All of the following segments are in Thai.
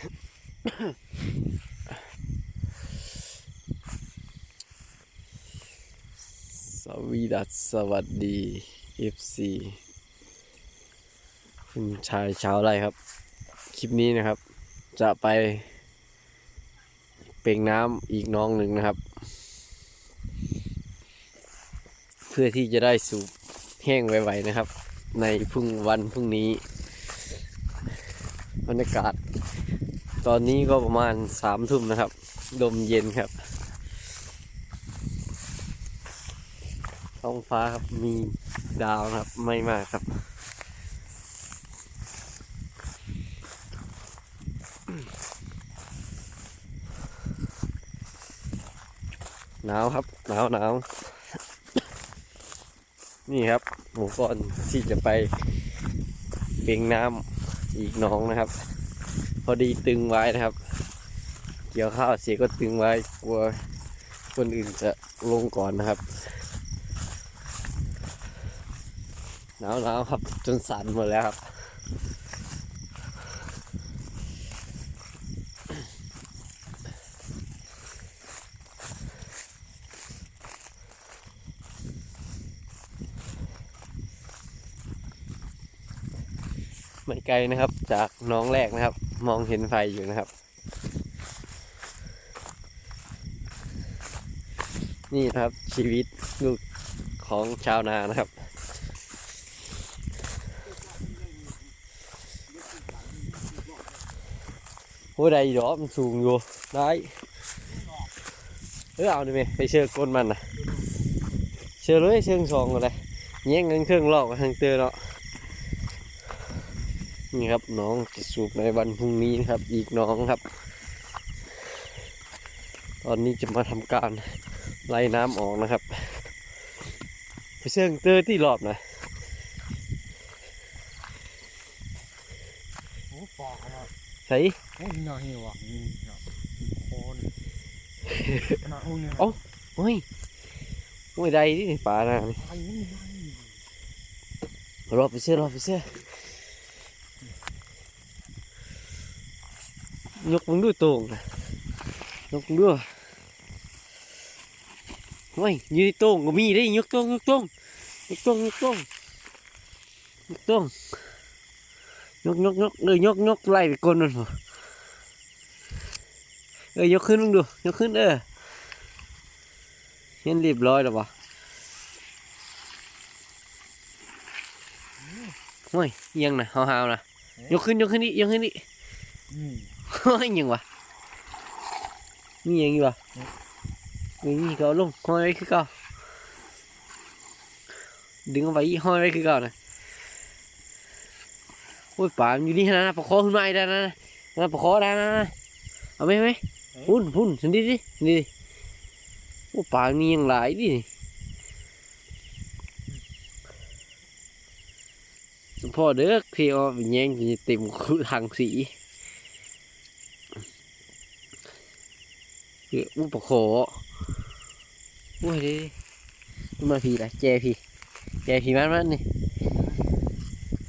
สวีดัสสวัสดี FC คุณชายชาวไรครับ คลิปนี้นะครับ จะไป เป่งน้ำอีกน้องหนึ่งนะครับ เพื่อที่จะได้สูบแห้งไวๆนะครับ ในพรุ่งวันพรุ่งนี้บรรยากาศ ตอนนี้ก็ประมาณสามทุ่มนะครับ ลมเย็นครับ ท้องฟ้าครับ มีดาวนะครับ ไม่มากครับ หนาวครับ หนาวหนาวนี่ครับหมูก่อนที่จะไปเป่งน้ำอีกน้องนะครับ พอดีตึงไว้นะครับ เกี่ยวข้าวเสียก็ตึงไว้กลัวคนอื่นจะลงก่อนนะครับหนาวหนาวครับ จนสั่นหมดแล้วครับ ไม่ไกลนะครับจากน้องแรกนะครับ มองเห็นไฟอยู่นะครับ นี่ครับชีวิตลูกของชาวนานะครับ โอ้ได้ดอกมันสูงอยู่ได้เออเอาดิเมไปเชื่อก้นมันนะเชื่อเลยเชื่องสองกันเลยแย่งเงินเครื่องลอกทางเตือเนาะ นี่ครับน้องจะสูบในวันพรุ่งนี้นะครับ อีกน้องครับ ตอนนี้จะมาทำการไล่น้ำออกนะครับไปเชื่องเตอที่รอบนะโอ้ปอกแล้วใส่โอ้ยหน่อยว่ะนี่เนาะโคนหน่อยโอ้ยเนี่ยโอ้ยโอ้ยได้ที่ป่านะนี่ไอ้นี่ได้รอไปเชื่อรอไปเชื่อ ยกมึงดูตรงนะยกมึงดูโอ้ยยืนตรงก็มีได้ยกตรงยกตรงยกตรงยกตรงยกตรงยกยกยกเออยกยกไล่ไปก้นมันเออยกขึ้นมึงดูยกขึ้นเออเห็นเรียบร้อยแล้วปะโอ้ยยังนะเฮาๆนะยกขึ้นยกขึ้นนี่ยกขึ้นนี่ เฮ้ยยังวะมีหยังอยู่วะมีนี่ก็เอาลงห้อยไว้คือเก่าดึงเอาไว้ห้อยไว้คือเก่านะโอ้ยป่ามันอยู่นี่นะประคอขึ้นมาอีกแล้วนะนะประคอได้นะนะเอาไหมเอาไหมพุ่นพุ่นสันดีดิสันดีดิโอ้ป่ามีอย่างหลายดิสมพ่อเด้อที่เอาไปแย่งกินเต็มคุทางสี เดี๋ยวอุปโขโอ้ยดิมันมาพีละแจพีแจพีมันมันนี่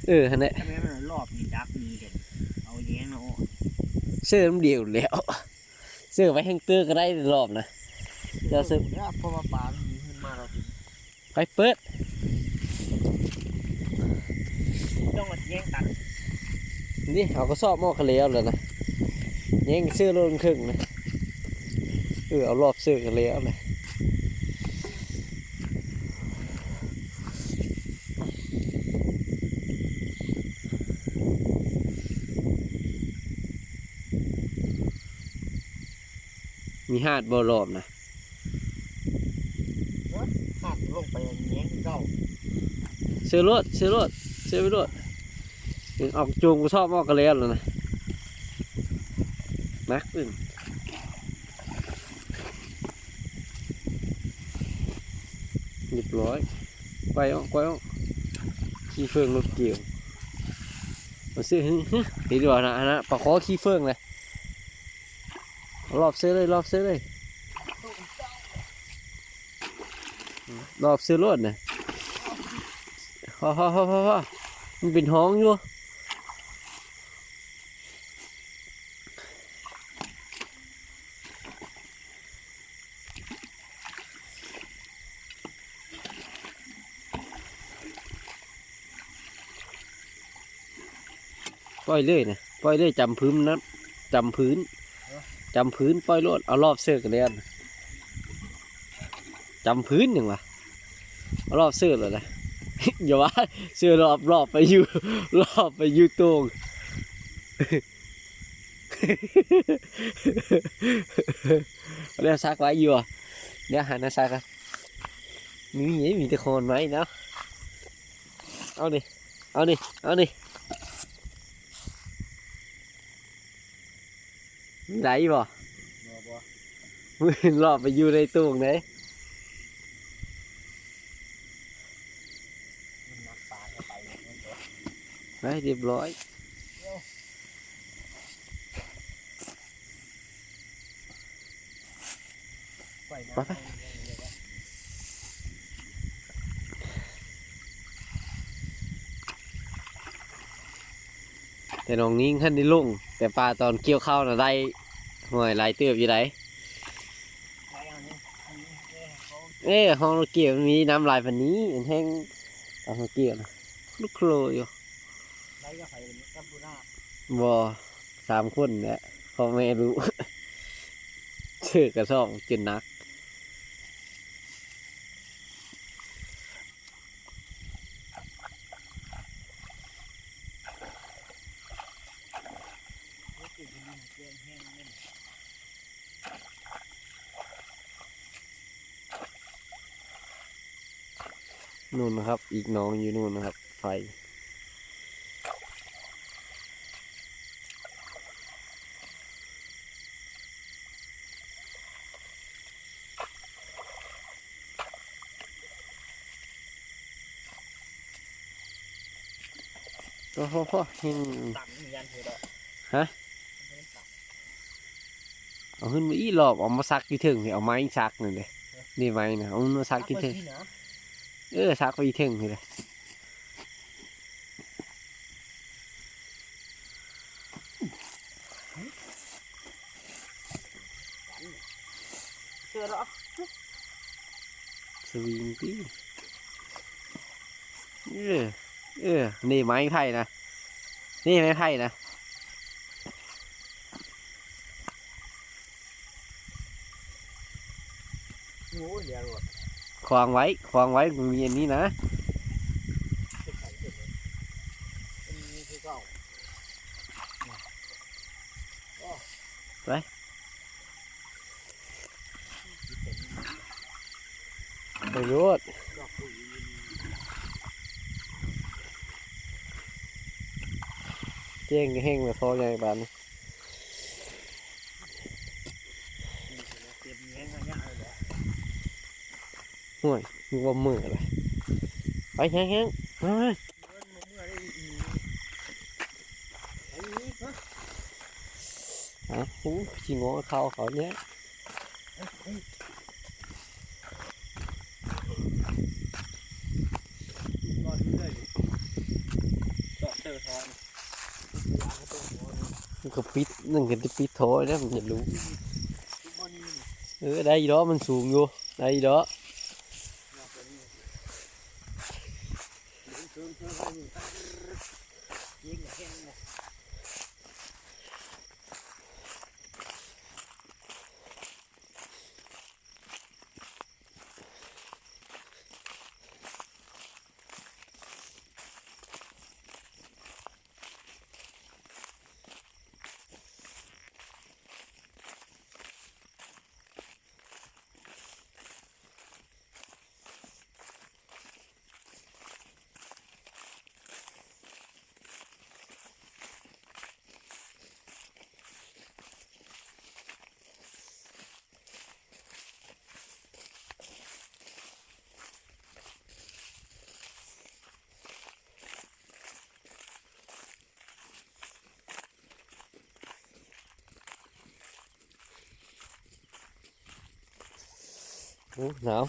เออฮันแหละทำไมมันรอบมีดักมีเด่นเอาเลี้ยงเนาะเสื้อมันเดียวแล้วเสื้อไว้แห้งเตื้อก็ได้รอบนะเดี๋ยวซื้อเนี่ยเพราะว่าปลามันมีขึ้นมาเราไปเปิดต้องมาแย่งกันนี่เอาก็สอบหม้อคะเลวเลยนะแย่งเสื้อโลนครึ่งนะเออเอารอบเสื้อกันแล้วเลยมีหาดบอรอบนะหักลงไปแย่งเก้าเสื้อรถเสื้อรถเสื้อไปรถยังออกจูงกูชอบออกกันแล้วเลยนะนักขึ้น เรียบร้อยไปออไปออขี้เฟืองรถเกี่ยวมาซื้อฮึฮึเดี๋ยวดีกว่านะนะปลาคอขี้เฟืองเลยรอบเสื้อเลยรอบเสื้อเลยรอบเสื้อรถนะฮ่ยฮ่าฮ่าฮ่าฮ่ามันเป็นห้องอยู่ ล่อยเลยนะปล่อยเลยจำพื้นนะจำพื้นจำพื้นปล่อยโลดเอารอบเสื้อกันเลยนะจำพื้นหนึ่งวะเอารอบเสื้อเลยนะอย่าว่าเสื้อรอบรอบไปอยู่รอบไปอยู่ตรงเรียกซักไว้อยู่อะเดี๋ยวหาหน้าซักกันมีมีมีแต่โคนไหมเนาะเอาดิเอาดิเอาดิ ไหลบ่บ่บ่มือรอบไปอยู่ในตู้ไหนมันนักปลาเข้าไปเนี่ยมันบ่ไปเรียบร้อยไปไปแต่น้องนิ้งขั้นได้ลงแต่ปลาตอนเกี่ยวข้าวน่ะได้ ห่วยลายเตือบอยู่ไหนเอ้ห้องเกี่ยวมีน้ำลายแบบนี้แห้งเอาเกี่ยวนะลูกโคลอยู่บ่สามคนเนี่ยเขาไม่รู้ชื่อกระสอบจนนัก สึกมันเกลือแห้งเนี่ยนู่นนะครับ อีกหน้องอยู่นู่นนะครับ ไฟ โอ้โหเฮงต่ำเหมือนกันเถอะดอกฮะมันเป็นต่ำ เอาขึ้นมาอีหลอบเอามาซักกี่ถึงนี่เอาไม้ซักนี่เลยนี่ไม้นะเอามาซักกี่ถึงเอาไปที่นะเออซักไปอีถึงนี่เลยเชื่อแล้วสวิงปี้เออเออนี่ไม้ไผ่นะนี่ไม้ไผ่นะ งูเดียวหมดควางไว้ควางไว้มันมีอันนี้นะติดไข่เสร็จเลยเป็นงูคือเก่าไปรูดดอกปุ๋ยเจ้งก็แห้งมาพอใหญ่บานนี้ เตรียมแง้งมาเนี่ยเลยแหละ ห่วยมีว่ามืออะไรไปแห้งแห้งมามาเมื่อเมื่อได้อีไอ้นี่ะหูชิงอเขาเขาเนี้ยมันก็ปิดนึ่งกันที่ปิดโถเนี่ยมันจะรู้เออได้อีดอมันสูงอยู่ได้อีดอก ดอกตัวนี้เคิงเคิงเคิงอยู่ยิงแห้งเลย โอ้หนาว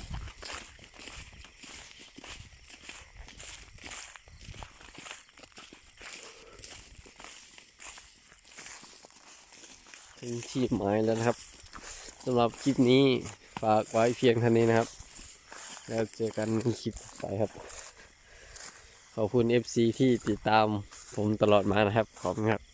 ถึงชีพหมายแล้วนะครับสำหรับคลิปนี้ฝากไว้เพียงเท่านี้นะครับ แล้วเจอกันในคลิปต่อไปครับ ขอบคุณ FC ที่ติดตามผมตลอดมานะครับ ขอบคุณครับ